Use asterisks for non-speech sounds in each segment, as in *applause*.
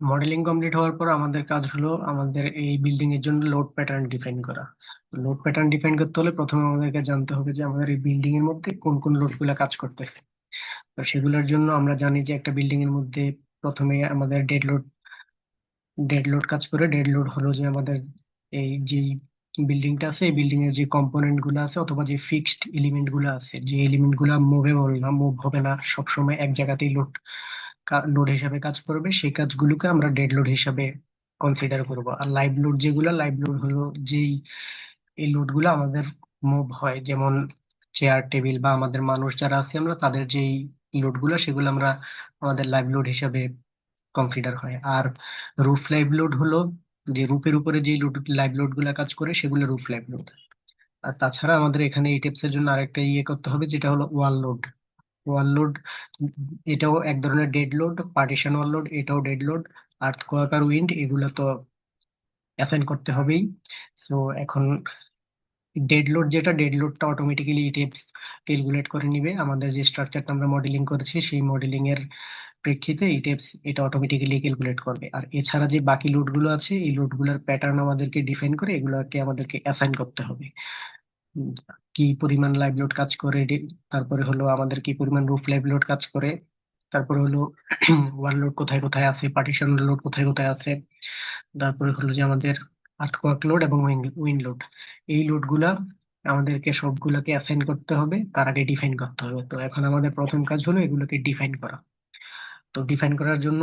Modelling complete হওয়ার পর আমাদের কাজ হলো আমাদের এই বিল্ডিং এর জন্য লোড প্যাটার্ন ডিফাইন করা। লোড প্যাটার্ন ডিফাইন করতে হলে প্রথমে আমাদেরকে জানতে হবে যে আমাদের এই বিল্ডিং এর মধ্যে কোন কোন লোডগুলা কাজ করতেছে। তো সেগুলোর জন্য আমরা জানি যে একটা বিল্ডিং এর মধ্যে প্রথমে আমাদের ডেড লোড ডেড লোড কাজ করে। ডেড লোড হলো যে আমাদের এই যে বিল্ডিংটা আছে, এই বিল্ডিং এর যে কম্পোনেন্টগুলো আছে অথবা যে ফিক্সড এলিমেন্টগুলো আছে, যে এলিমেন্টগুলা মুভেবল না মুভ হবে না, সবসময় এক জায়গাতেই লোড লোড হিসাবে কাজ করবে, সেই কাজগুলোকে আমরা ডেড লোড হিসাবে কনসিডার করব। আর লাইভ লোড যেগুলো লাইভ লোড হলো যেই, এই লোডগুলো আমাদের মুভ হয়। যেমন চেয়ার টেবিল বা আমাদের মানুষ যারা আছে আমরা, তাদের যেই লোডগুলো সেগুলো আমরা আমাদের লাইভ লোড হিসাবে কনসিডার হয়। আর রুফ লাইভ লোড হলো যে রুফের উপরে যে লোড লাইভ লোডগুলা কাজ করে, সেগুলো রুফ লাইভ লোড আর তাছাড়া আমাদের এখানে এই টেপস এর জন্য আরেকটা ইয়ে করতে হবে, যেটা হলো ওয়াল লোড ওয়াল লোড এটাও এক ধরনের dead load partition wall load এটাও ডেড লোড আর্থ কোয়াকার উইন্ড এগুলো তো অ্যাসাইন করতে হবেই। সো এখন ডেড লোড যেটা ডেড লোডটা অটোমেটিক্যালি টেপস ক্যালকুলেট করে নিবে। আমাদের যে স্ট্রাকচারটা আমরা মডেলিং করেছি, সেই মডেলিং এর প্রেক্ষিতে এই টেপস এটা অটোমেটিক্যালি ক্যালকুলেট করবে। আর এছাড়া যে বাকি লোডগুলো আছে, এই লোডগুলোর প্যাটার্ন আমাদেরকে ডিফাইন করে এগুলোকে আমাদেরকে অ্যাসাইন করতে হবে। কি পরিমাণ লাইভ লোড কাজ করে তারপরে হলো আমাদের কি পরিমাণ রুফ লাইভ লোড কাজ করে, তারপরে হলো *clears throat* ওয়াল লোড কোথায় কোথায় আছে পার্টিশন লোড কোথায় কোথায় আছে, তারপরে হলো যে আমাদের আর্থকোয়াক লোড এবং উইন লোড এই লোডগুলা আমাদেরকে সবগুলোকে অ্যাসাইন করতে হবে, তার আগে ডিফাইন করতে হবে। তো এখন আমাদের প্রথম কাজ হলো এগুলোকে ডিফাইন করা। তো ডিফাইন করার জন্য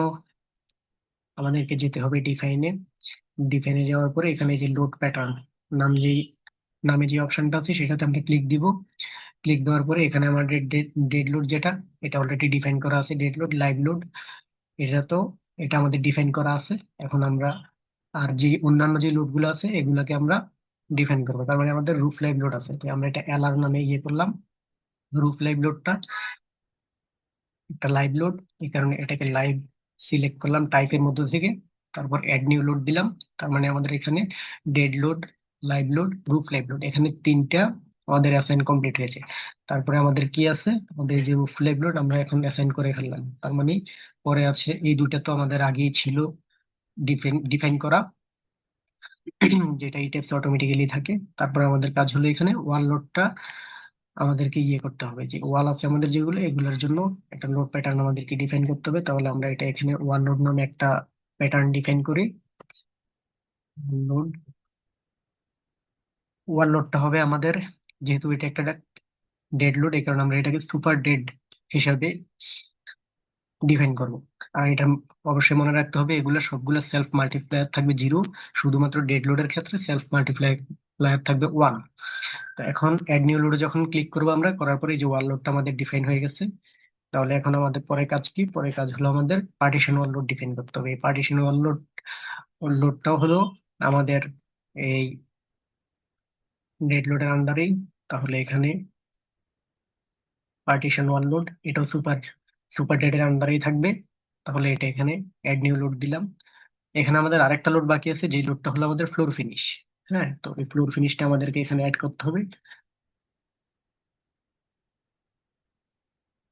আমাদেরকে যেতে হবে ডিফাইনে ডিফাইনে যাওয়ার পরে এখানে যে লোড প্যাটার্ন নাম যেই নামে যে অপশনটা আছে সেটাতে আমরা ক্লিক দিব। ক্লিক দেওয়ার পরে এখানে আমাদের ডেড লোড যেটা, এটা অলরেডি ডিফাইন করা আছে। ডেড লোড লাইভ লোড এটা তো, এটা আমাদের ডিফাইন করা আছে। এখন আমরা আর যে অন্যান্য যে লোডগুলো আছে, এগুলাকে আমরা ডিফাইন করব। তার মানে আমাদের রুফ লাইভ লোড আছে। তো আমরা এটা এলআর নামে ইয়ে করলাম। রুফ লাইভ লোডটা একটা লাইভ লোড এই কারণে এটাকে লাইভ সিলেক্ট করলাম টাইপের মধ্যে থেকে। তারপর অ্যাড নিউ লোড দিলাম। তার মানে আমাদের এখানে dead load live load roof live load এখানে তিনটা আমাদের অ্যাসাইন কমপ্লিট হয়েছে। তারপরে আমাদের কি আছে? আমাদের যে রুফ লাইভ লোড আমরা এখন অ্যাসাইন করে ফেললাম। তার মানে পরে আছে, এই দুইটা তো আমাদের আগেই ছিল ডিফাইন ডিফাইন করা। যেটা এই টাইপস অটোমেটিক্যালি থাকে। তারপরে আমাদের কাজ হলো এখানে ওয়াল লোডটা আমাদেরকে ইয়ে করতে হবে যে ওয়াল আছে আমাদের যেগুলো, এগুলোর জন্য একটা লোড প্যাটার্ন আমাদেরকে ডিফাইন করতে হবে। তাহলে আমরা এটা এখানে ওয়াল লোড নামে একটা প্যাটার্ন ডিফাইন করি। লোড ওয়াল লোডটা হবে আমাদের, যেহেতু এটা একটা ডেড লোড এই কারণে আমরা এটাকে সুপার ডেড হিসাবে ডিফাইন করব। আর এটা অবশ্যই মনে রাখতে হবে, এগুলো সবগুলো সেলফ মাল্টিপ্লায়ার থাকবে জিরো শুধুমাত্র ডেড লোডের ক্ষেত্রে সেলফ মাল্টিপ্লায়ার থাকবে ওয়ান তো এখন অ্যাড নিউ লোডে যখন ক্লিক করব আমরা, করার পরে যে ওয়াল লোডটা আমাদের ডিফাইন হয়ে গেছে, তাহলে এখন আমাদের পরে কাজ কি? পরে কাজ হলো আমাদের পার্টিশন ওয়াল লোড ডিফাইন করতে হবে। এই পার্টিশন ওয়াল লোড লোডটাও হলো আমাদের এই ডেড লোডের আন্ডারেই তাহলে এখানে পার্টিশন ওয়াল লোড এটাও সুপার সুপার ডেডের আন্ডারেই থাকবে। তাহলে এটা এখানে অ্যাড নিউ লোড দিলাম। এখানে আমাদের আরেকটা লোড বাকি আছে যে লোডটা হলো আমাদের ফ্লোর ফিনিশ হ্যাঁ? তো এই ফ্লোর ফিনিশটা আমাদেরকে এখানে অ্যাড করতে হবে।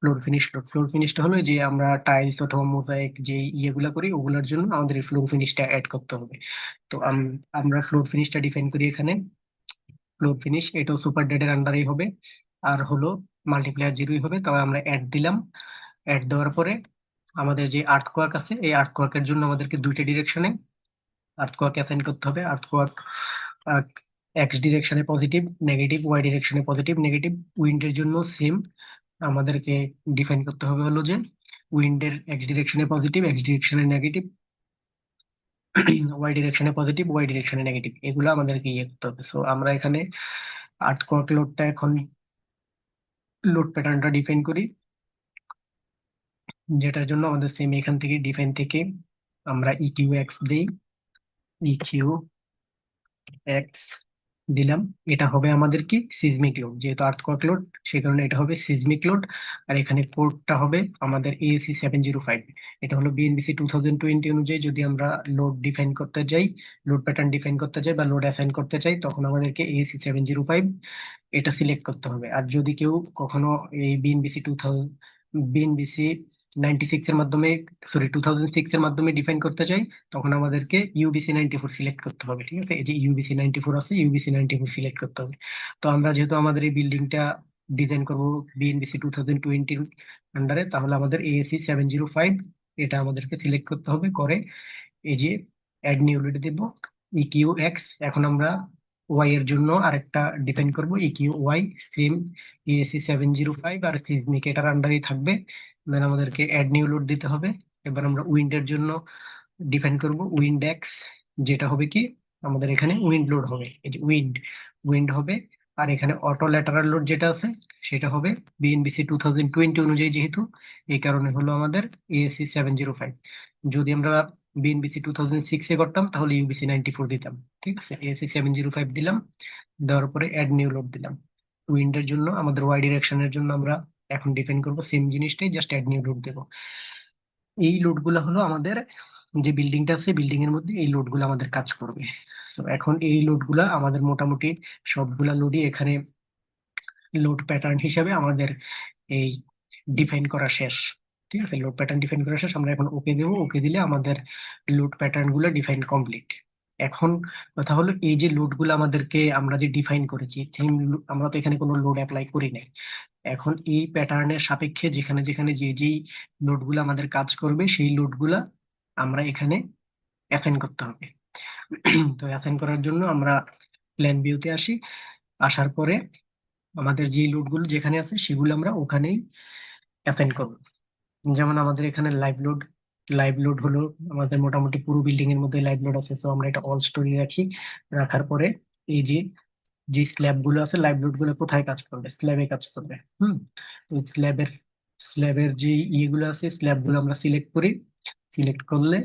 ফ্লোর ফিনিশ লোড ফ্লোর ফিনিশটা হলো যে আমরা টাইলস অথবা মোজাইক যে ইয়েগুলো করি, ওগুলোর জন্য আমাদের ফ্লোর ফিনিশটা অ্যাড করতে হবে। তো আমরা ফ্লোর ফিনিশটা ডিফাইন করি এখানে। ফ্লোর ফিনিশ এটাও সুপার ডেটের আন্ডারেই হবে। আর হলো মাল্টিপ্লায়ার জিরোই হবে, তবে আমরা অ্যাড দিলাম। অ্যাড দেওয়ার পরে আমাদের যে আর্থ কোয়াক আছে, এই আর্থ কোয়াকের জন্য আমাদেরকে দুইটা ডিরেকশনে আর্থ কোয়াক অ্যাসাইন করতে হবে। আর্থ কোয়াক এক্স ডিরেকশনে পজিটিভ নেগেটিভ ওয়াই ডিরেকশনে পজিটিভ নেগেটিভ উইন্ডের জন্য সেম আমাদেরকে ডিফাইন করতে হবে হলো যে উইন্ডের এক্স ডিরেকশনে পজিটিভ এক্স ডিরেকশনে নেগেটিভ ওয়াই ডিরেকশনে পজিটিভ ওয়াই ডিরেকশনে নেগেটিভ এগুলো আমাদেরকে ইয়ে করতে হবে। সো আমরা এখানে আট কোয়ার্ক লোডটা এখন লোড প্যাটার্নটা ডিফাইন করি। যেটার জন্য আমাদের সেম এখান থেকে ডিফাইন থেকে আমরা ইকিউ এক্স দিই। ইকিউ এক্স দিলাম। এটা হবে আমাদের কি? সিজমিক লোড যেহেতু আর্থকোয়াক লোড সেই কারণে এটা হবে সিজমিক লোড আর এখানে পোর্টটা হবে আমাদের এএসি সেভেন জিরো ফাইভ এটা হলো বিএনবিসি টু থাউজেন্ড টোয়েন্টি অনুযায়ী যদি আমরা লোড ডিফাইন করতে যাই লোড প্যাটার্ন ডিফাইন করতে চাই বা লোড অ্যাসাইন করতে চাই, তখন আমাদেরকে এএসি সেভেন জিরো ফাইভ এটা সিলেক্ট করতে হবে। আর যদি কেউ কখনো এই BNBC two thousand BNBC ninety six এর মাধ্যমে সরি টু থাউজেন্ড সিক্স এর মাধ্যমে ডিফাইন করতে চাই, তখন আমাদেরকে ইউবিসি নাইনটি ফোর সিলেক্ট করতে হবে, ঠিক আছে? এই যে ইউবিসি নাইনটি ফোর আছে ইউবিসি নাইনটি ফোর সিলেক্ট করতে হবে। তো আমরা যেহেতু আমাদের এই বিল্ডিংটা ডিজাইন করব বিএনবিসি টু থাউজেন্ড টোয়েন্টির আন্ডারে তাহলে আমাদের এএসি সেভেন জিরো ফাইভ এটা আমাদেরকে সিলেক্ট করতে হবে, করে এই যে অ্যাড নিউ লোড দেবো ইকিউ এক্স এখন আমরা ওয়াই এর জন্য আরেকটা ডিফাইন করব EQ Y same ASCE seven zero five আর সিজমিক এটার আন্ডারেই থাকবে। দেন আমাদেরকে অ্যাড নিউ লোড দিতে হবে। এবার আমরা উইন্ডের জন্য ডিফাইন করব। উইন্ড এক্স যেটা হবে কি? আমাদের এখানে উইন্ড লোড হবে। এই যে উইন্ড উইন্ড হবে। আর এখানে অটো ল্যাটারাল লোড যেটা আছে, সেটা হবে বিএনবিসি টু থাউজেন্ড টোয়েন্টি অনুযায়ী যেহেতু, এই কারণে হলো আমাদের এএসসি সেভেন জিরো ফাইভ যদি আমরা বিএনবিসি টু থাউজেন্ড সিক্সে করতাম, তাহলে ইউবিসি নাইনটি ফোর দিতাম। ঠিক আছে? এএসসি সেভেন জিরো ফাইভ দিলাম। দেওয়ার পরে অ্যাড নিউ লোড দিলাম। উইন্ডের জন্য, আমাদের ওয়াই ডিরেকশনের জন্য আমরা এখন ডিফাইন করব সেম জিনিসটাই জাস্ট অ্যাড নিউ লোড দেবো। এই লোডগুলো হলো আমাদের যে বিল্ডিংটা আছে বিল্ডিং এর মধ্যে এই লোডগুলো আমাদের কাজ করবে। তো এখন এই লোডগুলা আমাদের মোটামুটি সবগুলা লোডই এখানে লোড প্যাটার্ন হিসাবে আমাদের এই ডিফাইন করা শেষ। ঠিক আছে? লোড প্যাটার্ন ডিফাইন করা শেষ, আমরা এখন ওকে দেবো। ওকে দিলে আমাদের লোড প্যাটার্নগুলো ডিফাইন কমপ্লিট এখন কথা হলো এই যে লোডগুলো আমাদেরকে আমরা যে ডিফাইন করেছি থিম আমরা তো এখানে কোনো লোড অ্যাপ্লাই করি নাই। এখন এই প্যাটার্নের সাপেক্ষে যেখানে যেখানে যে যেই লোডগুলো আমাদের কাজ করবে, সেই লোডগুলা আমরা এখানে অ্যাসাইন করতে হবে। তো অ্যাসাইন করার জন্য আমরা প্ল্যান ভিউতে আসি। আসার পরে আমাদের যে লোডগুলো যেখানে আছে সেগুলো আমরা ওখানেই অ্যাসাইন করব। যেমন আমাদের এখানে লাইভ লোড লাইভ লোড হলো, আমাদের মোটামুটি পুরো বিল্ডিং এর মধ্যে লাইভ লোড আছে তো আমরা এটা অল স্টোরি রাখি। রাখার পরে এই যে যে স্ল্যাবগুলো আছে লাইভ লোডগুলো কোথায় কাজ করবে? স্ল্যাবে কাজ করবে, হুম? তো স্ল্যাবের স্ল্যাবের যে ইয়েগুলো আছে স্ল্যাবগুলো আমরা সিলেক্ট করি। সিলেক্ট করলে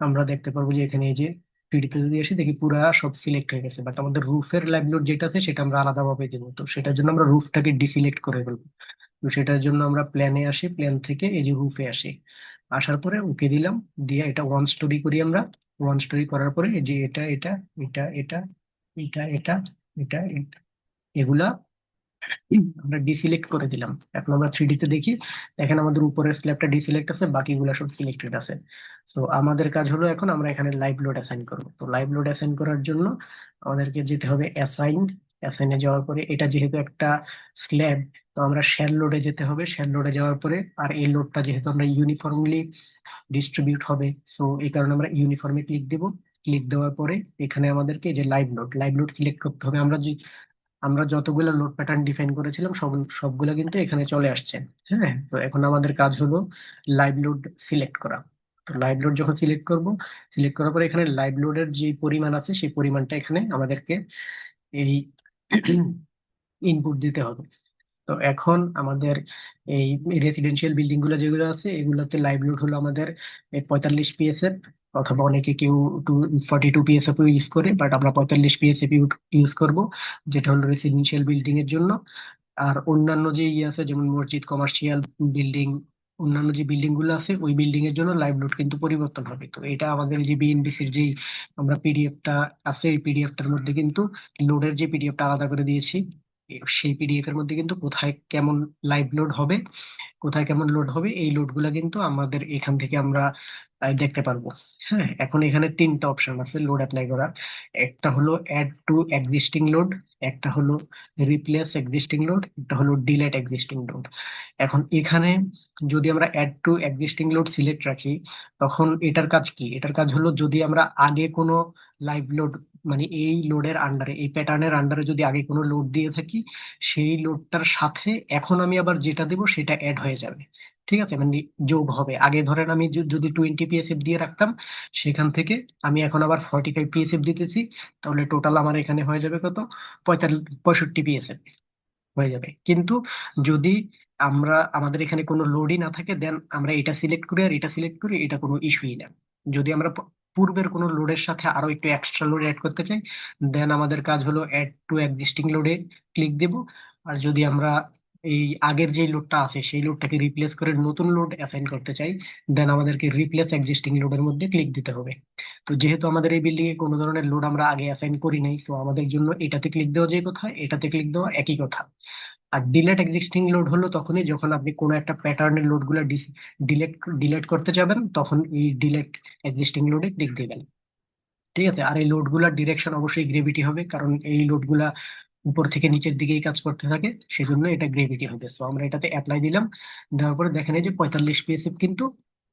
আমরা দেখতে পারব যে এখানে এই যে থ্রিডিতে যদি এসে দেখি পুরা সব সিলেক্ট হয়ে গেছে। বাট আমাদের রুফের লাইভ লোড যেটা আছে, সেটা আমরা আলাদাভাবে দেবো। তো সেটার জন্য আমরা রুফটাকে ডিসিলেক্ট করে ফেলব। তো সেটার জন্য আমরা প্ল্যানে আসি প্ল্যান থেকে এই যে রুফে আসি। আসার পরে ওকে দিলাম, দিয়ে এটা ওয়ান স্টোরি করি আমরা। ওয়ান স্টোরি করার পরে যে এটা এটা এটা এটা এটা এটা এটা এটা, এগুলা আমরা ডিসিলেক্ট করে দিলাম। এখন আমরা থ্রি তে দেখি, দেখেন আমাদের উপরের স্ল্যাবটা ডিসিলেক্ট আছে, বাকিগুলো সব সিলেক্টেড আছে। তো আমাদের কাজ হলো এখন আমরা এখানে লাইভ লোড অ্যাসাইন করব। তো লাইভ লোড অ্যাসাইন করার জন্য আমাদেরকে যেতে হবে অ্যাসাইন অ্যাসাইনে যাওয়ার পরে এটা যেহেতু একটা স্ল্যাব, তো আমরা শেয়ার লোডে যেতে হবে। শেয়ার লোডে যাওয়ার পরে আর এই লোডটা যেহেতু আমরা ইউনিফর্মলি ডিস্ট্রিবিউট হবে সো এই কারণে আমরা ইউনিফর্মে ক্লিক দেব। ক্লিক দেওয়ার পরে এখানে আমাদেরকে যে live load live load select করতে হবে। আমরা যে, আমরা যতগুলো লোড প্যাটার্ন ডিফাইন করেছিলাম, সব, সবগুলো কিন্তু এখানে চলে আসছে হ্যাঁ? তো এখন আমাদের কাজ হলো লাইভ লোড সিলেক্ট করা। তো লাইভ লোড যখন সিলেক্ট করব সিলেক্ট করার পরে এখানে লাইভ লোডের যে পরিমাণ আছে, সেই পরিমাণটা এখানে আমাদেরকে এই ইনপুট দিতে হবে। তো এখন আমাদের এই রেসিডেন্সিয়াল বিল্ডিংগুলো যেগুলো আছে, এগুলোতে লাইভ লোড হলো আমাদের পঁয়তাল্লিশ পিএসএফ অথবা অনেকে কেউ two forty two PSF use করে বাট আমরা পঁয়তাল্লিশ পিএসএফ ইউজ করব, যেটা হলো রেসিডেন্সিয়াল বিল্ডিং এর জন্য। আর অন্যান্য যে ইয়ে আছে, যেমন মসজিদ কমার্শিয়াল বিল্ডিং অন্যান্য যে বিল্ডিংগুলো আছে, ওই বিল্ডিং এর জন্য লাইভ লোড কিন্তু পরিবর্তন হবে। তো এটা আমাদের যে বিএনবিসির যেই আমরা পিডিএফটা আছে, এই পিডিএফটার মধ্যে কিন্তু লোডের যে পিডিএফটা আলাদা করে দিয়েছি সেই পিডিএফ এর মধ্যে কিন্তু কোথায় কেমন লাইভ লোড হবে, কোথায় কেমন লোড হবে, এই লোডগুলা কিন্তু আমাদের এখান থেকে আমরা দেখতে পারব। হ্যাঁ এখন এখানে তিনটা অপশন আছে লোড অ্যাপ্লাই করার। একটা হলো অ্যাড টু এক্সিস্টিং লোড একটা হলো রিপ্লেস এক্সিস্টিং লোড একটা হলো ডিলেট এক্সিস্টিং লোড এখন এখানে যদি আমরা add to existing load select রাখি, তখন এটার কাজ কি? এটার কাজ হলো যদি আমরা আগে কোনো লাইভ লোড মানে এই লোডের আন্ডারে এই প্যাটার্নের আন্ডারে যদি আগে কোনো লোড দিয়ে থাকি, সেই লোডটার সাথে এখন আমি আবার যেটা দেবো সেটা অ্যাড হয়ে যাবে। ঠিক আছে? মানে যোগ হবে। আগে ধরেন আমি যদি টোয়েন্টি পিএসএফ দিয়ে রাখতাম, সেখান থেকে আমি এখন আবার ফর্টি ফাইভ পিএসএফ দিতেছি, তাহলে টোটাল আমার এখানে হয়ে যাবে কত? পঁয়তাল্লিশ, পঁয়ষট্টি পিএসএফ হয়ে যাবে। কিন্তু যদি আমরা, আমাদের এখানে কোনো লোডই না থাকে দেন আমরা এটা সিলেক্ট করি আর এটা সিলেক্ট করি, এটা কোনো ইস্যুই না। যদি আমরা পূর্বের কোনো লোডের সাথে আরও একটু এক্সট্রা লোড অ্যাড করতে চাই দেন আমাদের কাজ হলো অ্যাড টু এক্সিস্টিং লোডে ক্লিক দেব। আর যদি আমরা এই আগের যে লোডটা আছে, সেই লোডটাকে রিপ্লেস করে নতুন লোড অ্যাসাইন করতে চাই দেন আমাদেরকে রিপ্লেস এক্সিস্টিং লোডের মধ্যে ক্লিক দিতে হবে। তো যেহেতু আমাদের এই বিল্ডিং এ কোনো ধরনের লোড আমরা আগে অ্যাসাইন করি নাই সো আমাদের জন্য এটাতে ক্লিক দেওয়া যে কথা, এটাতে ক্লিক দেওয়া একই কথা। আর ডিলেট এক্সিস্টিং লোড হলো তখনই যখন আপনি কোনো একটা প্যাটার্নের লোডগুলা ডিলেট ডিলেট করতে যাবেন, তখন এই ডিলেট এক্সিস্টিং লোডে ক্লিক দিবেন। ঠিক আছে? আর এই লোডগুলার ডিরেকশন অবশ্যই গ্রেভিটি হবে, কারণ এই লোডগুলা উপর থেকে নিচের দিকেই কাজ করতে থাকে, সেজন্য এটা গ্রেভিটি হবে সো আমরা এটাতে অ্যাপ্লাই দিলাম, দেওয়ার পরে দেখেন যে পঁয়তাল্লিশ পিএসএফ কিন্তু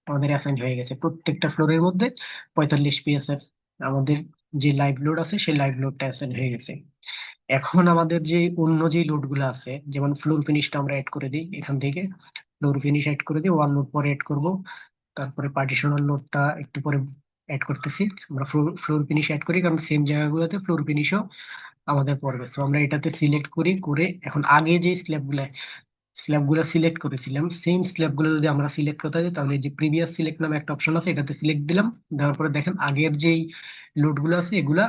আমাদের অ্যাসাইন হয়ে গেছে, প্রত্যেকটা ফ্লোরের মধ্যে পঁয়তাল্লিশ পিএসএফ আমাদের যে লাইভ লোড আছে সেই লাইভ লোডটা অ্যাসাইন হয়ে গেছে। এখন আমাদের যে অন্য যে লোডগুলো আছে, যেমন ফ্লোর ফিনিশটা আমরা অ্যাড করে দিই, এখান থেকে ফ্লোর ফিনিশ অ্যাড করে দিই ওয়াল লোড পরে অ্যাড করব, তারপরে পার্টিশনাল লোডটা একটু পরে অ্যাড করতেছি, আমরা ফ্লোর ফ্লোর ফিনিশ অ্যাড করি, কারণ সেম জায়গাগুলোতে ফ্লোর ফিনিশও আমাদের পড়বে। তো আমরা এটাতে সিলেক্ট করি, করে এখন আগে যে স্ল্যাবগুলা স্ল্যাবগুলো সিলেক্ট করেছিলাম সেম স্ল্যাবগুলো যদি আমরা সিলেক্ট করতে যাই, তাহলে যে প্রিভিয়াস সিলেক্ট নামে একটা অপশন আছে, এটাতে সিলেক্ট দিলাম। দেওয়ার পরে দেখেন আগের যেই লোডগুলো আছে, এগুলা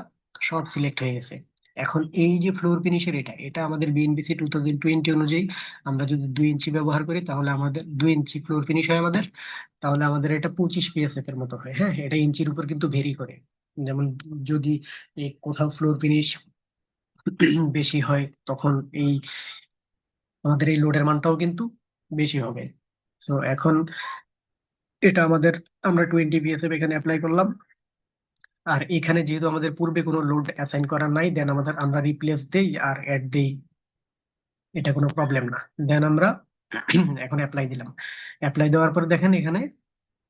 সব সিলেক্ট হয়ে গেছে। এখন এই যে ফ্লোর ফিনিশের এটা এটা আমাদের বিএনবিসি টু থাউজেন্ড টোয়েন্টি অনুযায়ী আমরা যদি দুই ইঞ্চি ব্যবহার করি, তাহলে আমাদের দুই ইঞ্চি ফ্লোর ফিনিশ হয় আমাদের, তাহলে আমাদের এটা পঁচিশ পিএসএফ এর মতো হয় হ্যাঁ? এটা ইঞ্চির উপর কিন্তু ভেরি করে। যেমন যদি কোথাও ফ্লোর ফিনিশ বেশি হয়, তখন এই আমাদের এই লোডের মানটাও কিন্তু বেশি হবে। তো এখন এটা আমাদের, আমরা টোয়েন্টি বিএসএফ এখানে অ্যাপ্লাই করলাম। আর এখানে যেহেতু আমাদের পূর্বে কোনো লোড অ্যাসাইন করা নাই দেন আমাদের, আমরা রিপ্লেস দেই আর অ্যাড দেই। এটা কোনো প্রবলেম না। দেন আমরা *clears throat* এখন অ্যাপ্লাই দিলাম। অ্যাপ্লাই দেওয়ার পর দেখেন এখানে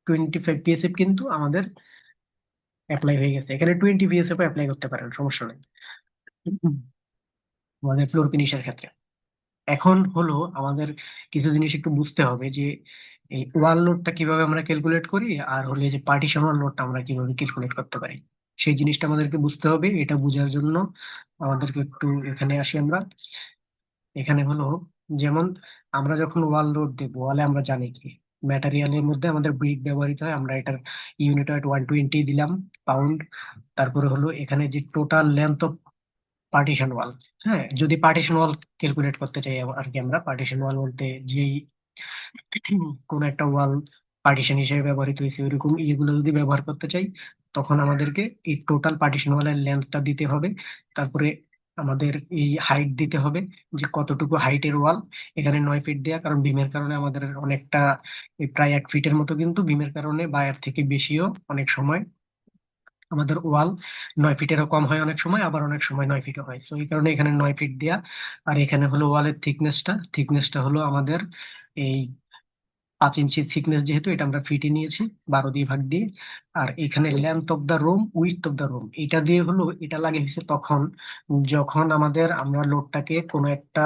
টোয়েন্টি ফাইভ পিএসএফ কিন্তু আমাদের অ্যাপ্লাই হয়ে গেছে। এখানে টোয়েন্টি পিএসএফ অ্যাপ্লাই করতে পারেন, সমস্যা নেই। আমাদের ফ্লোর ফিনিশের ক্ষেত্রে। এখন হলো আমাদের কিছু জিনিস একটু বুঝতে হবে যে, এই ওয়াল লোডটা কীভাবে আমরা ক্যালকুলেট করি আর হলে যে পার্টিশন ওয়াল লোডটা আমরা কীভাবে ক্যালকুলেট করতে পারি। সেই জিনিসটা আমাদেরকে বুঝতে হবে, এটা বোঝার জন্য আমাদেরকে একটু এখানে আসি আমরা। এখানে হলো যেমন আমরা যখন ওয়াল লোড দেবো, ওয়ালে আমরা জানি কি, ম্যাটেরিয়ালের মধ্যে আমাদের ব্রিক ব্যবহৃত হয়, আমরা এটার ইউনিট ওয়ান টোয়েন্টি দিলাম পাউন্ড তারপরে হলো এখানে যে total length of partition wall হ্যাঁ? যদি পার্টিশন ওয়াল ক্যালকুলেট করতে চাই আর কি আমরা পার্টিশন ওয়াল বলতে যেই কোন একটা ওয়াল পার্টিশন হিসেবে ব্যবহৃত হয়েছে, ওইরকম ইয়েগুলো যদি ব্যবহার করতে চাই, তখন আমাদেরকে এই টোটাল পার্টিশন ওয়ালের লেন্থটা দিতে হবে। তারপরে আমাদের এই হাইট দিতে হবে যে কতটুকু হাইটের ওয়াল এখানে নয় ফিট দেয়া, কারণ বিমের কারণে আমাদের অনেকটা প্রায় এক ফিটের মতো কিন্তু বিমের কারণে বা এর থেকে বেশিও অনেক সময় আমাদের ওয়াল নয় ফিটেরও কম হয় অনেক সময়, আবার অনেক সময় নয় ফিটও হয়। তো এই কারণে এখানে নয় ফিট দেয়া। আর এখানে হলো ওয়ালের থিকনেসটা থিকনেসটা হলো আমাদের এই পাঁচ ইঞ্চি থিকনেস যেহেতু, এটা আমরা ফিটে নিয়েছি, বারো দিয়ে ভাগ দিয়ে। আর এখানে length of the room width of the room এটা দিয়ে হলো, এটা লাগে হয়েছে তখন যখন আমাদের, আমরা লোডটাকে কোনো একটা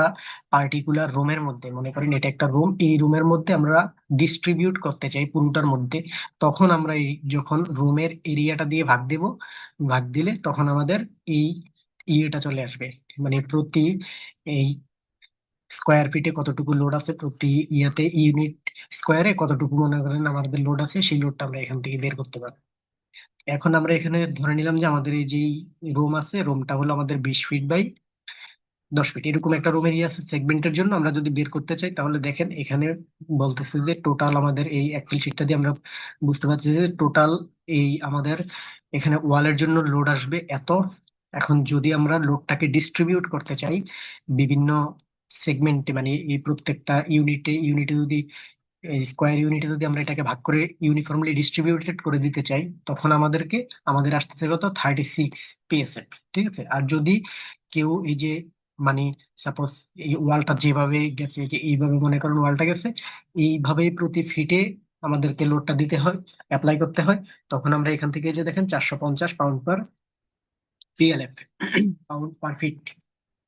পার্টিকুলার রুমের মধ্যে, মনে করেন এটা একটা রুম এই রুমের মধ্যে আমরা ডিস্ট্রিবিউট করতে চাই পুরোটার মধ্যে, তখন আমরা এই যখন রুমের এরিয়াটা দিয়ে ভাগ দেব, ভাগ দিলে তখন আমাদের এই ইয়েটা চলে আসবে। মানে প্রতি এই স্কোয়ার ফিটে কতটুকু লোড আছে প্রতি ইয়াতে ইউনিট স্কোয়ারে কতটুকু মনে করেন আমাদের লোড আছে, সেই লোডটা আমরা এখান থেকে বের করতে পারব। এখন আমরা এখানে ধরে নিলাম যে আমাদের এই যে রুম আছে রুমটা হলো আমাদের বিশ ফিট বাই দশ ফিট এরকম একটা রুম এরিয়া আছে সেগমেন্টের জন্য আমরা যদি বের করতে চাই, তাহলে দেখেন এখানে বলতেছে যে টোটাল আমাদের এই এক্সেল শিটটা দিয়ে আমরা বুঝতে পারছি যে টোটাল এই আমাদের এখানে ওয়ালের জন্য লোড আসবে এত। এখন যদি আমরা লোডটাকে ডিস্ট্রিবিউট করতে চাই, বিভিন্ন সেগমেন্টে মানে এই প্রত্যেকটা ইউনিটে ইউনিটে যদি স্কোয়ার ইউনিটে যদি আমরা এটাকে ভাগ করে ইউনিফর্মলি ডিস্ট্রিবিউটেড করে দিতে চাই, তখন আমাদেরকে, আমাদের আসতেছে কত? থার্টি সিক্স পিএসএফ ঠিক আছে? আর যদি কেউ এই যে মানে সাপোজ এই ওয়ালটা যেভাবে গেছে এইভাবে মনে করেন ওয়ালটা গেছে এইভাবে প্রতি ফিটে আমাদেরকে লোডটা দিতে হয় অ্যাপ্লাই করতে হয়, তখন আমরা এখান থেকে যে দেখেন, চারশো পঞ্চাশ pound per PLF pound per feet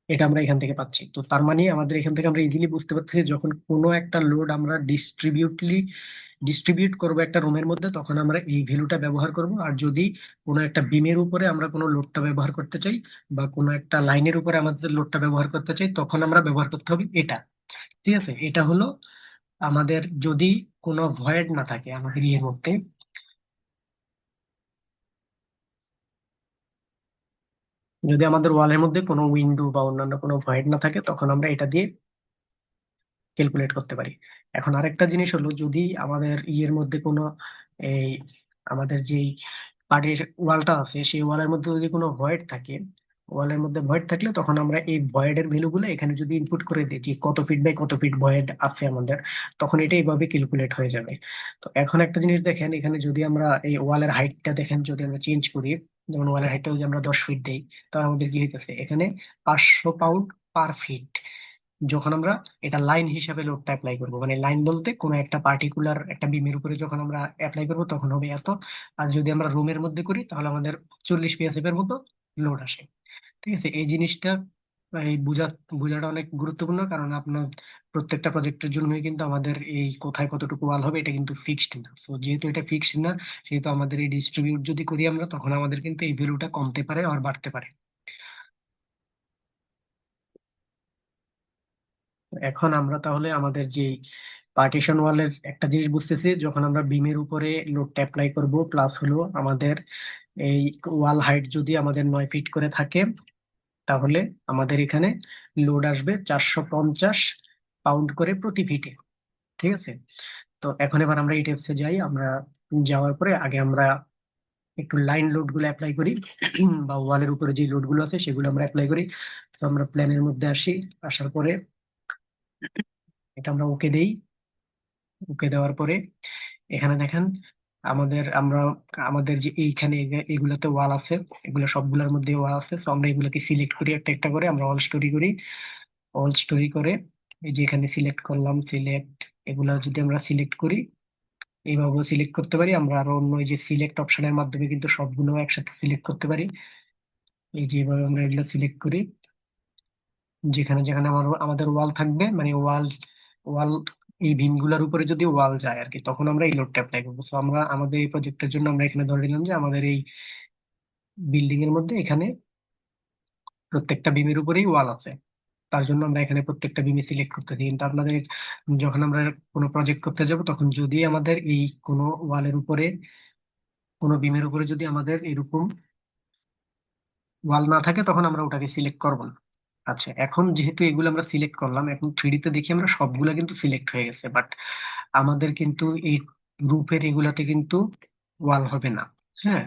এটা আমরা এখান থেকে পাচ্ছি। তো তার মানে আমাদের এখান থেকে আমরা ইজিলি বুঝতে পারছি যখন কোনো একটা লোড আমরা ডিস্ট্রিবিউটলি ডিস্ট্রিবিউট করব একটা রুমের মধ্যে, তখন আমরা এই ভ্যালুটা ব্যবহার করব। আর যদি কোনো একটা বিমের উপরে আমরা কোনো লোডটা ব্যবহার করতে চাই বা কোনো একটা লাইনের উপরে আমাদের লোডটা ব্যবহার করতে চাই, তখন আমরা ব্যবহার করতে হবে এটা। ঠিক আছে? এটা হলো আমাদের যদি কোনো ভয়েড না থাকে আমাদের ইয়ের মধ্যে যদি আমাদের ওয়ালের মধ্যে কোনো উইন্ডো বা অন্যান্য কোনো ভয়েড না থাকে, তখন আমরা এটা দিয়ে ক্যালকুলেট করতে পারি। এখন আরেকটা জিনিস হলো, যদি আমাদের ইয়ের মধ্যে কোনো এই আমাদের যেই পার্টির ওয়ালটা আছে, সেই ওয়ালের মধ্যে যদি কোনো ভয়েড থাকে ওয়ালের মধ্যে ভয়েড থাকলে তখন আমরা এই ভয়েডের ভ্যালুগুলো এখানে যদি ইনপুট করে দিই, যে কত ফিট বাই কত ফিট ভয়েড আছে আমাদের, তখন এটা এইভাবে ক্যালকুলেট হয়ে যাবে। তো এখন একটা জিনিস দেখেন, এখানে যদি আমরা এই ওয়ালের হাইটটা দেখেন, যদি আমরা চেঞ্জ করি যেমন ওয়ালের হাইটটা যদি আমরা দশ ফিট দিই, তাহলে আমাদের কি হইতেছে? এখানে পাঁচশো পাউন্ড পার ফিট যখন আমরা এটা লাইন হিসাবে লোডটা অ্যাপ্লাই করব। মানে লাইন বলতে কোনো একটা পার্টিকুলার একটা বিমের উপরে যখন আমরা অ্যাপ্লাই করব, তখন হবে এত। আর যদি আমরা রুমের মধ্যে করি, তাহলে আমাদের চল্লিশ পিএসএফ এর মতো লোড আসে। ঠিক আছে? এই জিনিসটা এই বোঝা, বোঝাটা অনেক গুরুত্বপূর্ণ কারণ আপনার প্রত্যেকটা প্রজেক্টের জন্য কিন্তু আমাদের এই কোথায় কতটুকু ওয়াল হবে এটা কিন্তু ফিক্সড না। তো যেহেতু এটা ফিক্সড না, সেহেতু আমাদের এই ডিস্ট্রিবিউট যদি করি আমরা, তখন আমাদের কিন্তু এই ভ্যালুটা কমতে পারে আর বাড়তে পারে। এখন আমরা তাহলে আমাদের যে পার্টিশন ওয়ালের একটা জিনিস বুঝতেছি, যখন আমরা বিমের উপরে লোডটা অ্যাপ্লাই করব প্লাস হলো আমাদের এই ওয়াল হাইট যদি আমাদের নয় ফিট করে থাকে তাহলে আমাদের এখানে লোড আসবে চারশো পঞ্চাশ পাউন্ড করে প্রতি ফিটে ঠিক আছে? তো এখন এবার আমরা এই টেপসে যাই, আমরা যাওয়ার পরে আগে আমরা একটু লাইন লোডগুলো অ্যাপ্লাই করি, বা ওয়ালের উপরে যে লোডগুলো আছে সেগুলো আমরা অ্যাপ্লাই করি। তো আমরা প্ল্যানের মধ্যে আসি, আসার পরে এটা আমরা ওকে দেই। ওকে দেওয়ার পরে এখানে দেখেন আমাদের, আমরা, আমাদের যে এইখানে এগুলাতে ওয়াল আছে, এগুলো সবগুলোর মধ্যে ওয়াল আছে তো আমরা এগুলোকে সিলেক্ট করি, একটা একটা করে, আমরা অল স্টোরি করি। অল স্টোরি করে, এই যে এখানে সিলেক্ট করলাম সিলেক্ট এগুলো যদি আমরা সিলেক্ট করি এইভাবে সিলেক্ট করতে পারি, আমরা আরও অন্য যে সিলেক্ট অপশনের মাধ্যমে কিন্তু সবগুলো একসাথে সিলেক্ট করতে পারি। এই যে এভাবে আমরা এগুলো সিলেক্ট করি। যেখানে যেখানে আমার আমাদের ওয়াল থাকবে মানে ওয়াল ওয়াল এই ভিমগুলার উপরে যদি ওয়াল যায় আর কি, তখন আমরা এই লোডটা অ্যাপ্লাই করব। তো আমরা আমাদের এই প্রজেক্টের জন্য আমরা এখানে ধরে নিলাম যে আমাদের এই বিল্ডিং এর মধ্যে এখানে প্রত্যেকটা বিমের উপরেই ওয়াল আছে। তার জন্য আমরা এখানে প্রত্যেকটা বিমে সিলেক্ট করতে দিই। কিন্তু আপনাদের যখন আমরা কোনো প্রজেক্ট করতে যাব, তখন যদি আমাদের এই কোনো ওয়ালের উপরে, কোনো বিমের উপরে যদি আমাদের এরকম ওয়াল না থাকে, তখন আমরা ওটাকে সিলেক্ট করব না। আচ্ছা এখন যেহেতু এগুলো আমরা সিলেক্ট করলাম, এখন থ্রিডি তে দেখি আমরা সবগুলা কিন্তু সিলেক্ট হয়ে গেছে বাট আমাদের কিন্তু এই রূপের এগুলাতে কিন্তু ওয়াল হবে না হ্যাঁ?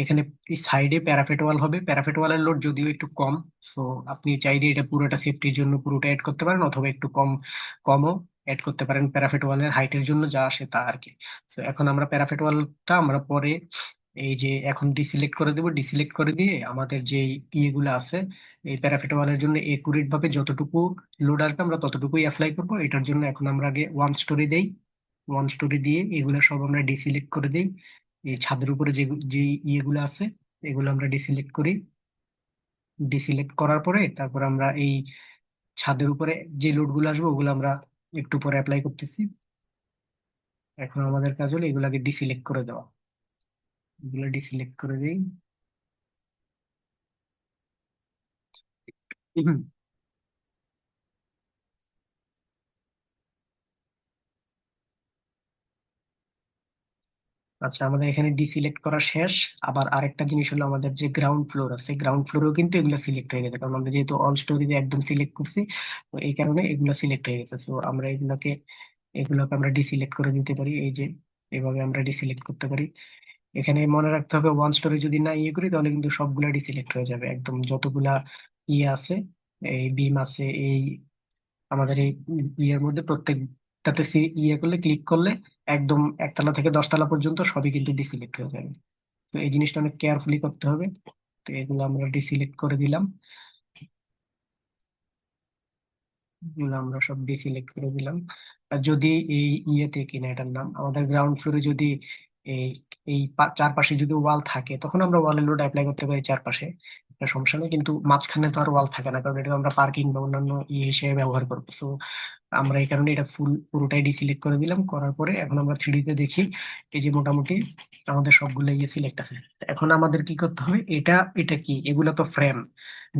এখানে সাইডে প্যারাফেট ওয়াল হবে প্যারাফেট ওয়ালের লোড যদিও একটু কম সো আপনি চাইলে এটা পুরোটা সেফটির জন্য পুরোটা অ্যাড করতে পারেন, অথবা একটু কম, কমও অ্যাড করতে পারেন প্যারাফেট ওয়ালের হাইটের জন্য যা আসে তা আর কি তো এখন আমরা প্যারাফেট ওয়ালটা আমরা পরে এই যে এখন ডিসিলেক্ট করে দেবো ডিসিলেক্ট করে দিয়ে আমাদের যে ইয়েগুলো আছে, এই প্যারাফিটামলের জন্য একুরেট ভাবে যতটুকু লোড আসবে আমরা ততটুকুই অ্যাপ্লাই করব। এটার জন্য এখন আমরা আগে ওয়ান স্টোরি দেই। ওয়ান স্টোরি দিয়ে এগুলো সব আমরা ডিসিলেক্ট করে দিই। এই ছাদের উপরে যে যে ইয়েগুলো আছে, এগুলো আমরা ডিসিলেক্ট করি। ডিসিলেক্ট করার পরে তারপর আমরা এই ছাদের উপরে যে লোডগুলো আসবে, ওগুলো আমরা একটু পরে অ্যাপ্লাই করতেছি। এখন আমাদের কাজ হলো এগুলাকে ডিসিলেক্ট করে দেওয়া। এগুলো ডিসিলেক্ট করে দিই। আচ্ছা আমাদের এখানে ডিসিলেক্ট করা শেষ। আবার আরেকটা জিনিস হলো আমাদের যে গ্রাউন্ড ফ্লোর আছে গ্রাউন্ড ফ্লোরেও কিন্তু এগুলো সিলেক্ট হয়ে গেছে। কারণ আমরা যেহেতু অল স্টোরিতে একদম সিলেক্ট করছি তো এই কারণে এগুলো সিলেক্ট হয়ে গেছে। তো আমরা এগুলোকে এগুলোকে আমরা ডিসিলেক্ট করে দিতে পারি। এই যে এভাবে আমরা ডিসিলেক্ট করতে পারি। এখানে মনে রাখতে হবে ওয়ান স্টোরে যদি না ইয়ে করি, তাহলে কিন্তু সবগুলা ডিসিলেক্ট হয়ে যাবে। একদম যতগুলা ইয়ে আছে, এই বিম আছে, এই আমাদের এই ইয়ের মধ্যে প্রত্যেকটাতে ইয়ে করলে ক্লিক করলে একদম একতলা থেকে দশতলা পর্যন্ত সবই কিন্তু ডিসিলেক্ট হয়ে যাবে। তো এই জিনিসটা অনেক কেয়ারফুলি করতে হবে। তো এগুলো আমরা ডিসিলেক্ট করে দিলাম। এগুলো আমরা সব ডিসিলেক্ট করে দিলাম। আর যদি এই ইয়েতে কিনা এটার নাম, আমাদের গ্রাউন্ড ফ্লোরে যদি এই এই চারপাশে যদি ওয়াল থাকে, তখন আমরা ওয়ালের লোড অ্যাপ্লাই করতে পারি চারপাশে। এটা সমস্যা নেই, কিন্তু মাঝখানে তো আর ওয়াল থাকে না, কারণ এটা আমরা পার্কিং বা অন্যান্য ইয়ে হিসেবে ব্যবহার করব। তো আমরা এই কারণে এটা ফুল পুরোটাই ডিসিলেক্ট করে দিলাম, করার পরে এখন আমরা থ্রি তে দেখি এই যে মোটামুটি আমাদের সবগুলো ইয়ে সিলেক্ট আছে। এখন আমাদের কি করতে হবে, এটা এটা কি? এগুলো তো ফ্রেম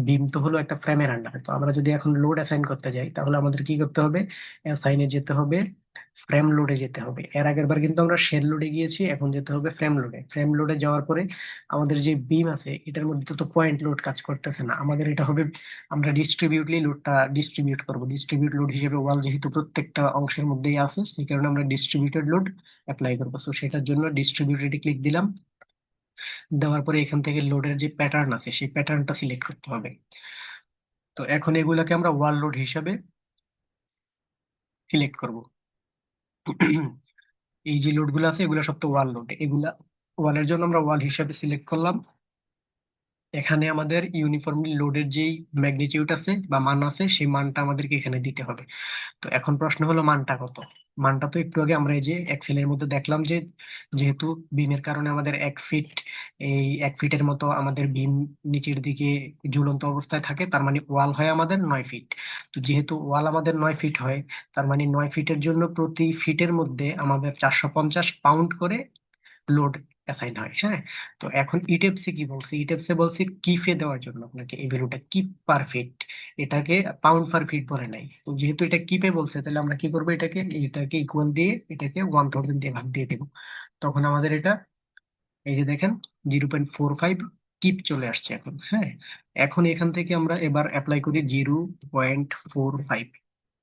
বিম তো হলো একটা ফ্রেমের আন্ডারে তো আমরা যদি এখন লোড অ্যাসাইন করতে যাই, তাহলে আমাদের কি করতে হবে? অ্যাসাইনে যেতে হবে ফ্রেম লোডে যেতে হবে। এর আগের বার কিন্তু আমরা শেল লোডে গিয়েছি, এখন যেতে হবে ফ্রেম লোডে ফ্রেম লোডে যাওয়ার পরে আমাদের যে বিম আছে, এটার মধ্যে তো পয়েন্ট লোড কাজ করতেছে না। আমাদের এটা হবে, আমরা ডিস্ট্রিবিউটলি লোডটা ডিস্ট্রিবিউট করব। ডিস্ট্রিবিউট লোড হিসেবে ওয়াল যেহেতু প্রত্যেকটা অংশের মধ্যেই আছে, সেই কারণে আমরা ডিস্ট্রিবিউটেড লোড অ্যাপ্লাই করব। তো সেটার জন্য ডিস্ট্রিবিউটেড ক্লিক দিলাম। দেওয়ার পরে এখান থেকে লোডের যে প্যাটার্ন আছে, সেই প্যাটার্নটা সিলেক্ট করতে হবে। তো এখন এগুলাকে আমরা ওয়াল লোড হিসাবে সিলেক্ট করব। এই যে লোড লোডগুলো আছে, এগুলো সব তো ওয়াল লোড এগুলা ওয়ালের জন্য আমরা ওয়াল হিসাবে সিলেক্ট করলাম। এখানে আমাদের ইউনিফর্মলি লোডের যেই ম্যাগনিটিউড আছে বা মান আছে, সেই মানটা আমাদেরকে এখানে দিতে হবে। তো এখন প্রশ্ন হলো মানটা কত? মানটা তো একটু আগে আমরা এই যে এক্সেল এর মধ্যে দেখলাম যে যেহেতু বিমের কারণে আমাদের এক ফিট এই এক ফিটের মতো আমাদের বিম নিচের দিকে ঝুলন্ত অবস্থায় থাকে, তার মানে ওয়াল হয় আমাদের নয় ফিট তো যেহেতু ওয়াল আমাদের নয় ফিট হয়, তার মানে নয় ফিটের জন্য প্রতি ফিটের মধ্যে আমাদের চারশো পঞ্চাশ পাউন্ড করে লোড অ্যাসাইন হয় হ্যাঁ? তো এখন ইটেপসে কি বলছে? ইটেপসে বলছে কিফে দেওয়ার জন্য আপনাকে এই ভ্যালুটা কিপ পার ফিট এটাকে পাউন্ড পার ফিট বলে নাই। তো যেহেতু এটা কিপে বলছে, তাহলে আমরা কি করব এটাকে? এটাকে ইকুয়াল দিয়ে এটাকে ওয়ান থাউজেন্ড দিয়ে ভাগ দিয়ে দেবো। তখন আমাদের এটা, এই যে দেখেন zero point four five kip চলে আসছে এখন হ্যাঁ? এখন এখান থেকে আমরা এবার অ্যাপ্লাই করি zero point four five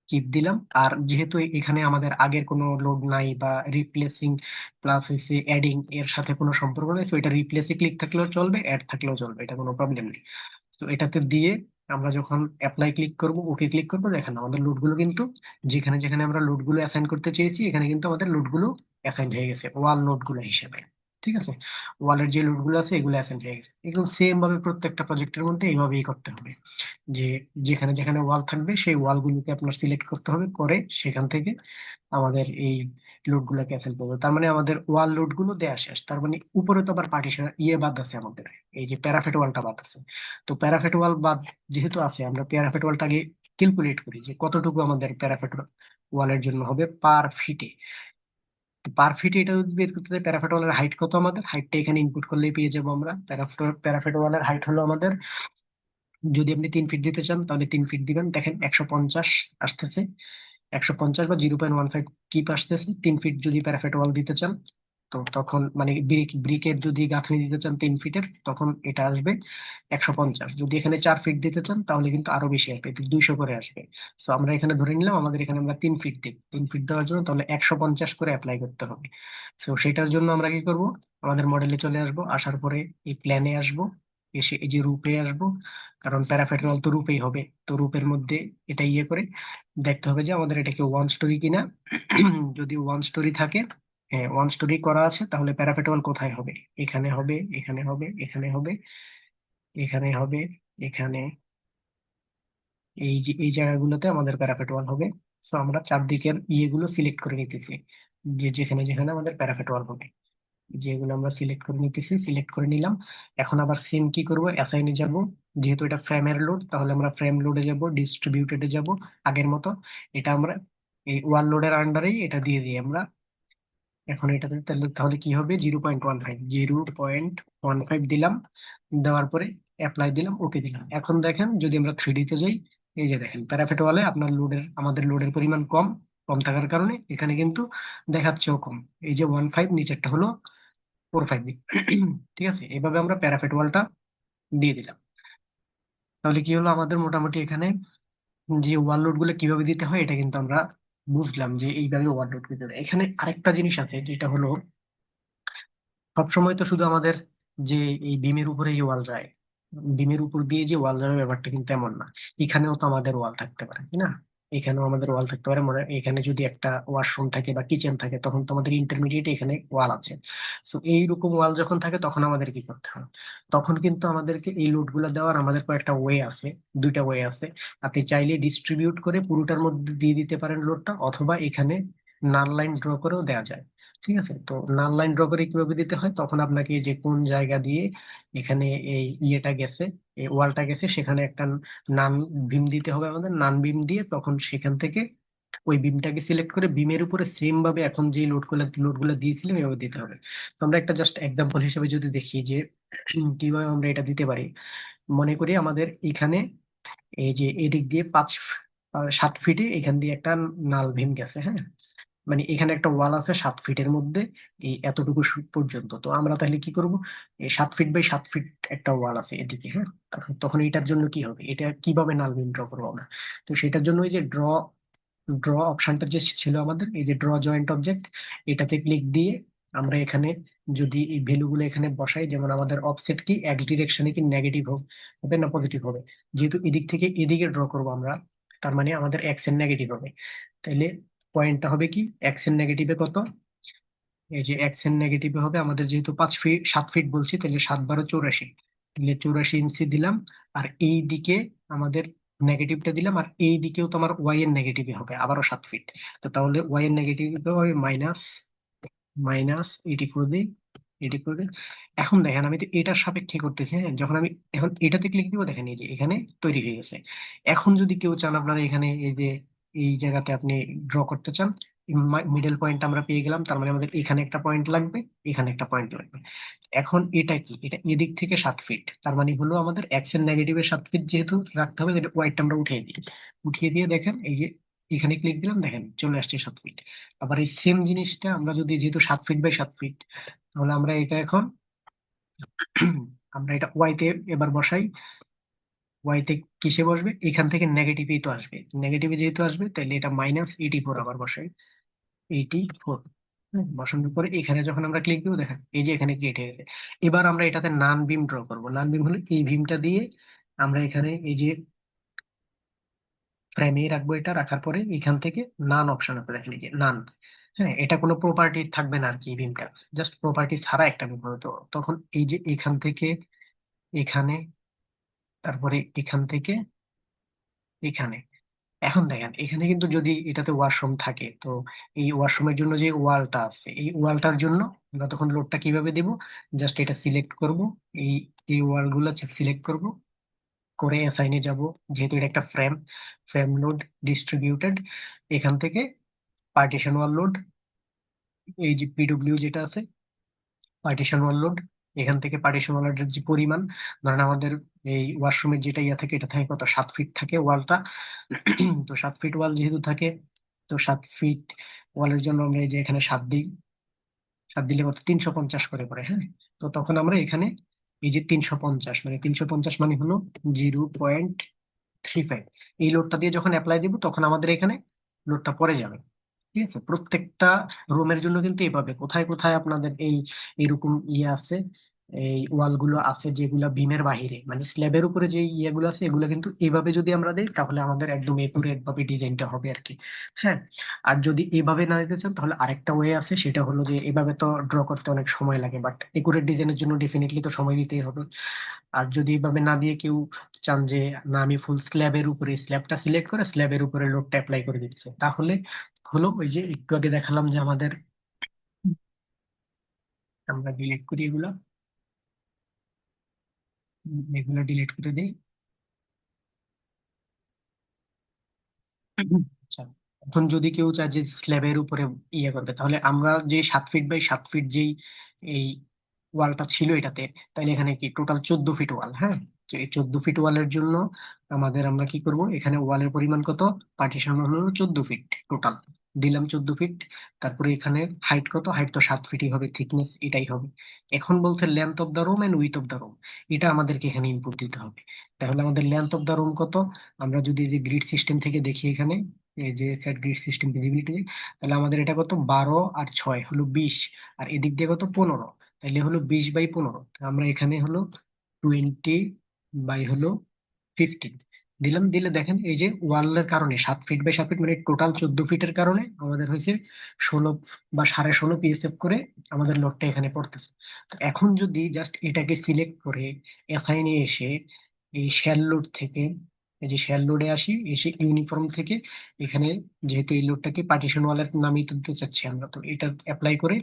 kip দিলাম। আর যেহেতু এখানে আমাদের আগের কোনো লোড নাই বা রিপ্লেসিং প্লাস হচ্ছে অ্যাডিং এর সাথে কোনো সম্পর্ক নেই তো এটা রিপ্লেসে ক্লিক থাকলেও চলবে অ্যাড থাকলেও চলবে, এটা কোনো প্রবলেম নেই। তো এটাতে দিয়ে আমরা যখন অ্যাপ্লাই ক্লিক করব ওকে ক্লিক করব, দেখেন আমাদের লোডগুলো কিন্তু যেখানে যেখানে আমরা লোডগুলো অ্যাসাইন করতে চেয়েছি, এখানে কিন্তু আমাদের লোডগুলো অ্যাসাইন হয়ে গেছে ওয়াল লোডগুলো হিসেবে। ঠিক আছে? ওয়ালের যে লোডগুলো আছে, এগুলো অ্যাসেন্ড হয়ে গেছে। এগুলো সেম ভাবে প্রত্যেকটা প্রজেক্টের মধ্যে এইভাবেই করতে হবে। যে যেখানে যেখানে ওয়াল থাকবে, সেই ওয়ালগুলোকে আপনার সিলেক্ট করতে হবে, করে সেখান থেকে আমাদের এই লোডগুলো ক্যান্সেল করব। তার মানে আমাদের ওয়াল লোডগুলো দেওয়া শেষ। তার মানে উপরে তো আবার পার্টিশন ইয়ে বাদ আছে আমাদের। এই যে প্যারাফেট ওয়ালটা বাদ আছে। তো প্যারাফেট ওয়াল বাদ যেহেতু আছে, আমরা প্যারাফেট ওয়ালটা আগে ক্যালকুলেট করি যে কতটুকু আমাদের প্যারাফেট ওয়ালের জন্য হবে পার ফিটে পার ফিটে এটা যদি বের করতে চাই প্যারাফেট ওয়ালের হাইট কত আমাদের? হাইটটা এখানে ইনপুট করলেই পেয়ে যাব আমরা। প্যারাফেট প্যারাফেট ওয়ালের হাইট হলো আমাদের, যদি আপনি তিন ফিট দিতে চান, তাহলে তিন ফিট দিবেন। দেখেন, একশো পঞ্চাশ আসতেছে। একশো পঞ্চাশ বা zero point one five kip আসতেছে। তিন ফিট যদি প্যারাফেট ওয়াল দিতে চান তো তখন মানে ব্রিক ব্রিকের যদি গাঁথনি দিতে চান তিন ফিটের, তখন এটা আসবে একশো পঞ্চাশ। যদি এখানে চার ফিট দিতে চান, তাহলে কিন্তু আরও বেশি আসবে দুইশো করে আসবে। তো আমরা এখানে ধরে নিলাম, আমাদের এখানে আমরা তিন ফিট দিব তিন ফিট দেওয়ার জন্য তাহলে একশো পঞ্চাশ করে অ্যাপ্লাই করতে হবে। তো সেটার জন্য আমরা কি করব? আমাদের মডেলে চলে আসব, আসার পরে এই প্ল্যানে আসব, এসে এই যে রূপে আসব, কারণ প্যারাফেটারল তো রূপেই হবে। তো রূপের মধ্যে এটা ইয়ে করে দেখতে হবে যে আমাদের এটা কি ওয়ান স্টোরি কিনা। *clears throat* যদি ওয়ান স্টোরি থাকে হ্যাঁ ওয়ান স্টোরি করা আছে, তাহলে প্যারাফেটওয়াল কোথায় হবে? এখানে হবে এখানে হবে এখানে হবে এখানে হবে, এখানে। এই যে, এই জায়গাগুলোতে আমাদের প্যারাফেটওয়াল হবে। সো আমরা চারদিকের ইয়েগুলো সিলেক্ট করে নিতেছি। যে, যেখানে যেখানে আমাদের প্যারাফেটওয়াল হবে। যেগুলো আমরা সিলেক্ট করে নিতেছি সিলেক্ট করে নিলাম। এখন আবার সেম কি করব? অ্যাসাইনে যাব। যেহেতু এটা ফ্রেমের লোড তাহলে আমরা ফ্রেম লোডে যাব ডিস্ট্রিবিউটেডে যাব আগের মতো। এটা আমরা এই ওয়াল লোডের আন্ডারেই এটা দিয়ে দিই আমরা। এখন এটাতে তাহলে কি হবে? Zero point one five zero point one five দিলাম, দেওয়ার পরে অ্যাপ্লাই দিলাম ওকে দিলাম। এখন দেখেন, যদি আমরা থ্রি ডিতে যাই, এই যে দেখেন প্যারাফেট ওয়ালে আপনার লোডের আমাদের লোডের পরিমাণ কম কম থাকার কারণে এখানে কিন্তু দেখাচ্ছেও কম। এই যে ওয়ান ফাইভ নিচেরটা হলো ফোর ফাইভ *clears throat* ঠিক আছে? এইভাবে আমরা প্যারাফেট ওয়ালটা দিয়ে দিলাম। তাহলে কি হলো? আমাদের মোটামুটি এখানে যে ওয়াল লোডগুলো কীভাবে দিতে হয়, এটা কিন্তু আমরা বুঝলাম যে এইভাবে ওয়ার্ড করতে হবে। এখানে আরেকটা জিনিস আছে, যেটা হলো, সবসময় তো শুধু আমাদের যে এই বিমের উপরে ওয়াল যায়, বিমের উপর দিয়ে যে ওয়াল যাবে ব্যাপারটা কিন্তু এমন না। এখানেও তো আমাদের ওয়াল থাকতে পারে, তাই না? এখানেও আমাদের ওয়াল থাকতে পারে। মনে এখানে যদি একটা ওয়াশরুম থাকে বা কিচেন থাকে, তখন তোমাদের ইন্টারমিডিয়েট এখানে ওয়াল আছে। সো এইরকম ওয়াল যখন থাকে, তখন আমাদের কি করতে হয়? তখন কিন্তু আমাদেরকে এই লোডগুলো দেওয়ার আমাদের কয়েকটা ওয়ে আছে, দুইটা ওয়ে আছে। আপনি চাইলে ডিস্ট্রিবিউট করে পুরোটার মধ্যে দিয়ে দিতে পারেন লোডটা অথবা এখানে নাল লাইন ড্র করেও দেওয়া যায়। ঠিক আছে? তো নাল লাইন ড্র করে কীভাবে দিতে হয়? তখন আপনাকে যে কোন জায়গা দিয়ে এখানে এই ইয়েটা গেছে, এই ওয়ালটা গেছে, সেখানে একটা নান বিম দিতে হবে আমাদের। নান বিম দিয়ে তখন সেখান থেকে ওই বিমটাকে সিলেক্ট করে বিমের উপরে সেম ভাবে এখন যে লোডগুলো লোডগুলো দিয়েছিলাম এভাবে দিতে হবে। তো আমরা একটা জাস্ট এক্সাম্পল হিসেবে যদি দেখি যে *clears throat* কীভাবে আমরা এটা দিতে পারি। মনে করি আমাদের এখানে এই যে এদিক দিয়ে পাঁচ, সাত ফিটে এখান দিয়ে একটা নাল ভীম গেছে হ্যাঁ? মানে এখানে একটা ওয়াল আছে সাত ফিটের মধ্যে, এই এতটুকু পর্যন্ত। তো আমরা তাহলে কি করব? এই সাত ফিট বাই সাত ফিট একটা ওয়াল আছে এদিকে হ্যাঁ? তখন এটার জন্য কি হবে? এটা কীভাবে নাল বিম ড্র করব আমরা? তো সেটার জন্য এই যে ড্র ড্র অপশনটা যে ছিল আমাদের, এই যে ড্র জয়েন্ট অবজেক্ট এটাতে ক্লিক দিয়ে আমরা এখানে যদি এই ভ্যালুগুলো এখানে বসাই, যেমন আমাদের অফসেট কি এক্স ডিরেকশনে কি নেগেটিভ হবে না পজিটিভ হবে। যেহেতু এদিক থেকে এদিকে ড্র করব আমরা, তার মানে আমাদের এক্সের নেগেটিভ হবে। তাহলে পয়েন্টটা হবে কি? এক্সের নেগেটিভে কত? এই যে এক্সের নেগেটিভে হবে, আমাদের যেহেতু পাঁচ ফিট সাত ফিট বলছি, তাহলে সাত বারো চৌরাশি। তাহলে চৌরাশি ইঞ্চি দিলাম, আর এই দিকে আমাদের নেগেটিভটা দিলাম, আর এই দিকেও তো আমার ওয়াই এর নেগেটিভে হবে, আবারও সাত ফিট তো তাহলে ওয়াই এর নেগেটিভ হবে মাইনাস মাইনাস এইটি ফোর দিই এইটি ফোর দিই এখন দেখেন, আমি তো এটার সাপেক্ষে করতেছি হ্যাঁ? যখন আমি এখন এটাতে ক্লিক দিব, দেখেন এই যে এখানে তৈরি হয়ে গেছে। এখন যদি কেউ চান আপনারা এখানে এই যে এই জায়গাতে আপনি ড্র করতে চান মিডল পয়েন্ট আমরা পেয়ে গেলাম, তার মানে আমাদের এখানে একটা পয়েন্ট লাগবে, এখানে একটা পয়েন্ট লাগবে। এখন এটা কি? এটা এদিক থেকে সাত ফিট তার মানে হলো আমাদের এক্সের নেগেটিভের সাত ফিট যেহেতু রাখতে হবে ওয়াইটটা আমরা উঠিয়ে দিই। উঠিয়ে দিয়ে দেখেন, এই যে এখানে ক্লিক দিলাম, দেখেন চলে আসছে সাত ফিট আবার এই সেম জিনিসটা আমরা যদি যেহেতু সাত ফিট বাই সাত ফিট তাহলে আমরা এটা এখন, আমরা এটা ওয়াইতে এবার বসাই ওয়াইতে কিসে বসবে? এখান থেকে নেগেটিভই তো আসবে। নেগেটিভে যেহেতু আসবে তাহলে এটা মাইনাস এইটি ফোর আবার বসে এইটি ফোর বসানোর পরে এখানে যখন আমরা ক্লিক দেবো, দেখেন, এই যে এখানে ক্রিয়েট হয়ে গেছে। এবার আমরা এটাতে নান বিম ড্র করব। নান বিম হলো এই ভীমটা দিয়ে আমরা এখানে এই যে ফ্রেমে রাখব এটা, রাখার পরে এখান থেকে নান অপশন আপনি দেখেন এই যে নান হ্যাঁ এটা কোনো প্রপার্টি থাকবে না আর কি বিমটা জাস্ট প্রপার্টি ছাড়া একটা বিম তো তখন এই যে এখান থেকে এখানে তারপরে এখান থেকে এখানে। এখন দেখেন, এখানে কিন্তু যদি এটাতে ওয়াশরুম থাকে, তো এই ওয়াশরুমের জন্য যে ওয়ালটা আছে, এই ওয়ালটার জন্য আমরা তখন লোডটা কীভাবে দেব? জাস্ট এটা সিলেক্ট করব, এই এই ওয়ালগুলো সিলেক্ট করব, করে অ্যাসাইনে যাব। যেহেতু এটা একটা ফ্রেম ফ্রেম লোড ডিস্ট্রিবিউটেড এখান থেকে পার্টিশন ওয়াল লোড এই যে পিডব্লিউ যেটা আছে পার্টিশন ওয়াল লোড এখান থেকে পার্টিশন ওয়ালের যে পরিমাণ, ধরেন আমাদের এই ওয়াশরুমের যেটা ইয়া থাকে, এটা থাকে কত? সাত ফিট থাকে ওয়ালটা। *clears throat* তো সাত ফিট ওয়াল যেহেতু থাকে, তো সাত ফিট ওয়ালের জন্য আমরা এই যে এখানে সাত দিই। সাত দিলে কত? তিনশো পঞ্চাশ করে পড়ে হ্যাঁ? তো তখন আমরা এখানে এই যে তিনশো পঞ্চাশ মানে তিনশো পঞ্চাশ মানে হলো জিরো পয়েন্ট থ্রি ফাইভ এই লোডটা দিয়ে যখন অ্যাপ্লাই দিব, তখন আমাদের এখানে লোডটা পড়ে যাবে। ঠিক আছে? প্রত্যেকটা রুমের জন্য কিন্তু এভাবে। কোথায় কোথায় আপনাদের এই এরকম ইয়ে আছে? এই ওয়ালগুলো আছে যেগুলা বিমের বাহিরে মানে স্ল্যাবের উপরে যে ইয়েগুলো আছে এগুলো কিন্তু এভাবে যদি আমরা দিই, তাহলে আমাদের একদম একুরেট ভাবে ডিজাইনটা হবে আর কি হ্যাঁ? আর যদি এভাবে না দিতে চান, তাহলে আরেকটা ওয়ে আছে, সেটা হলো যে এভাবে তো ড্র করতে অনেক সময় লাগে বাট একুরেট ডিজাইনের জন্য ডেফিনেটলি তো সময় দিতেই হবে। আর যদি এভাবে না দিয়ে কেউ চান যে, না, আমি ফুল স্ল্যাবের উপরে স্ল্যাবটা সিলেক্ট করে স্ল্যাবের উপরে লোডটা অ্যাপ্লাই করে দিচ্ছে তাহলে হলো ওই যে একটু আগে দেখালাম যে আমাদের, আমরা ডিলিট করি এগুলা। এগুলো ডিলিট করে দিই। আচ্ছা এখন যদি কেউ চায় যে স্ল্যাবের উপরে ইয়ে করবে, তাহলে আমরা যে সাত ফিট বাই সাত ফিট যেই এই ওয়ালটা ছিল এটাতে, তাহলে এখানে কি টোটাল চোদ্দ ফিট ওয়াল হ্যাঁ? তো এই চোদ্দ ফিট ওয়ালের জন্য আমাদের আমরা কি করব? এখানে ওয়ালের পরিমাণ কত? পার্টিশন হলো চোদ্দ ফিট টোটাল দিলাম চোদ্দ ফিট তারপরে এখানে হাইট কত? হাইট তো সাত ফিটই হবে থিকনেস এটাই হবে। এখন বলছে length of the room and width of the room এটা আমাদেরকে এখানে ইনপুট দিতে হবে। তাহলে আমাদের লেন্থ অফ দ্য রুম কত? আমরা যদি যে গ্রিড সিস্টেম থেকে দেখি এখানে, এই যে সেট গ্রিড সিস্টেম ভিজিবিলিটি তাহলে আমাদের এটা কত? বারো আর ছয় হলো বিশ, আর এদিক দিয়ে কত? পনেরো তাহলে হলো বিশ বাই পনেরো। আমরা এখানে হলো টোয়েন্টি বাই হলো ফিফটিন দিলাম, দিলে দেখেন এই যে ওয়ালের কারণে সাত ফিট বাই সাত ফিট মানে টোটাল চোদ্দ ফিটের কারণে আমাদের হয়েছে ষোলো বা সাড়ে ষোলো পিএসএফ করে আমাদের লোডটা এখানে পড়তেছে। তো এখন যদি জাস্ট এটাকে সিলেক্ট করে এসআইনে এসে এই শেয়ার লোড থেকে, এই যে শেয়ার লোডে আসি, এসে ইউনিফর্ম থেকে এখানে যেহেতু এই লোডটাকে পার্টিশন ওয়ালের নামেই তুলতে চাচ্ছি আমরা, তো এটা অ্যাপ্লাই করে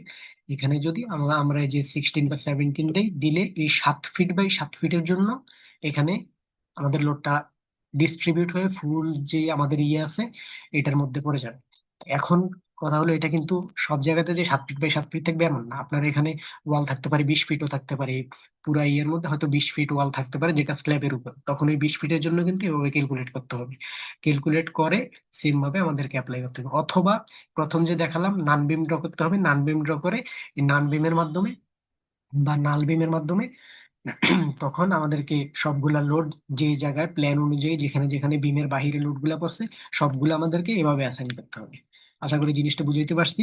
এখানে যদি আমরা আমরা এই যে সিক্সটিন বা সেভেন্টিন দেই দিলে এই সাত ফিট বাই সাত ফিটের জন্য এখানে আমাদের লোডটা ডিস্ট্রিবিউট হয়ে ফুল যে আমাদের ইয়ে আছে, এটার মধ্যে পড়ে যাবে। এখন কথা হলো, এটা কিন্তু সব জায়গাতে যে সাত ফিট বাই সাত ফিট থাকবে এমন না। আপনার এখানে ওয়াল থাকতে পারে, বিশ ফিটও থাকতে পারে। পুরা ইয়ের মধ্যে হয়তো বিশ ফিট ওয়াল থাকতে পারে, যেটা স্ল্যাবের উপর। তখন ওই বিশ ফিটের জন্য কিন্তু এভাবে ক্যালকুলেট করতে হবে। ক্যালকুলেট করে সেম ভাবে আমাদেরকে অ্যাপ্লাই করতে হবে। অথবা প্রথম যে দেখালাম নান বিম ড্র করতে হবে। নান বিম ড্র করে নান বিমের মাধ্যমে বা নাল বিমের মাধ্যমে *clears throat* তখন আমাদেরকে সবগুলা লোড যে জায়গায় প্ল্যান অনুযায়ী যেখানে যেখানে বিমের বাহিরে লোডগুলা পড়ছে, সবগুলো আমাদেরকে এভাবে অ্যাসাইন করতে হবে আশা করি জিনিসটা বুঝাইতে পারছি।